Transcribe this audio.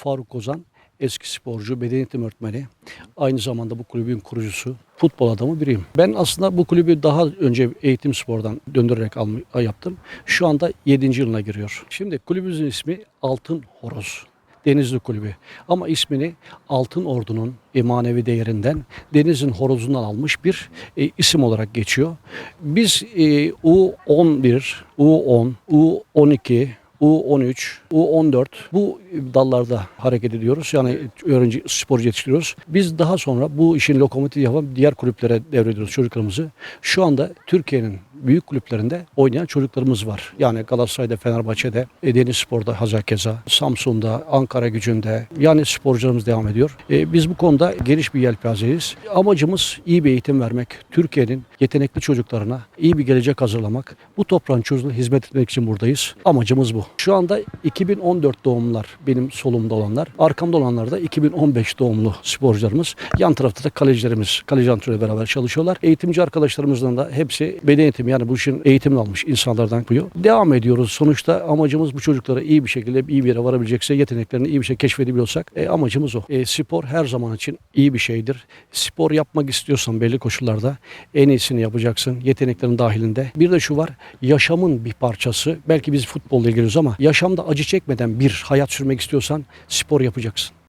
Faruk Ozan eski sporcu, beden eğitim öğretmeni. Aynı zamanda bu kulübün kurucusu, futbol adamı biriyim. Ben aslında bu kulübü daha önce eğitim spordan döndürerek yaptım. Şu anda 7. yılına giriyor. Şimdi kulübümüzün ismi Altın Horoz. Denizli Kulübü. Ama ismini Altın Ordu'nun e, manevi değerinden Deniz'in horozundan almış bir e, isim olarak geçiyor. Biz e, U11, U10, U12, U13, U14 bu dallarda hareket ediyoruz. Yani öğrenci sporcu yetiştiriyoruz. Biz daha sonra bu işin lokomotif yapan diğer kulüplere devrediyoruz çocuklarımızı. Şu anda Türkiye'nin büyük kulüplerinde oynayan çocuklarımız var. Yani Galatasaray'da, Fenerbahçe'de, Denizspor'da Hazakeza, Samsun'da, Ankara gücünde yani sporcularımız devam ediyor. E, biz bu konuda geniş bir yelpazeyiz. Amacımız iyi bir eğitim vermek, Türkiye'nin yetenekli çocuklarına iyi bir gelecek hazırlamak. Bu toprağın çocuğuna hizmet etmek için buradayız. Amacımız bu. Şu anda 2014 doğumlular benim solumda olanlar. Arkamda olanlar da 2015 doğumlu sporcularımız. Yan tarafta da kalecilerimiz, kaleci antrenörle beraber çalışıyorlar. Eğitimci arkadaşlarımızdan da hepsi beden eğitimi yani bu işin eğitimini almış insanlardan yapıyor. Devam ediyoruz. Sonuçta amacımız bu çocuklara iyi bir şekilde iyi bir yere varabilecekse yeteneklerini iyi bir şey keşfedebiliyorsak e, amacımız o. E, spor her zaman için iyi bir şeydir. Spor yapmak istiyorsan belli koşullarda en iyisini yapacaksın. Yeteneklerin dahilinde. Bir de şu var. Yaşamın bir parçası. Belki biz futbolla ilgiliyoruz ama yaşamda acı çekmeden bir hayat sürmek istiyorsan spor yapacaksın.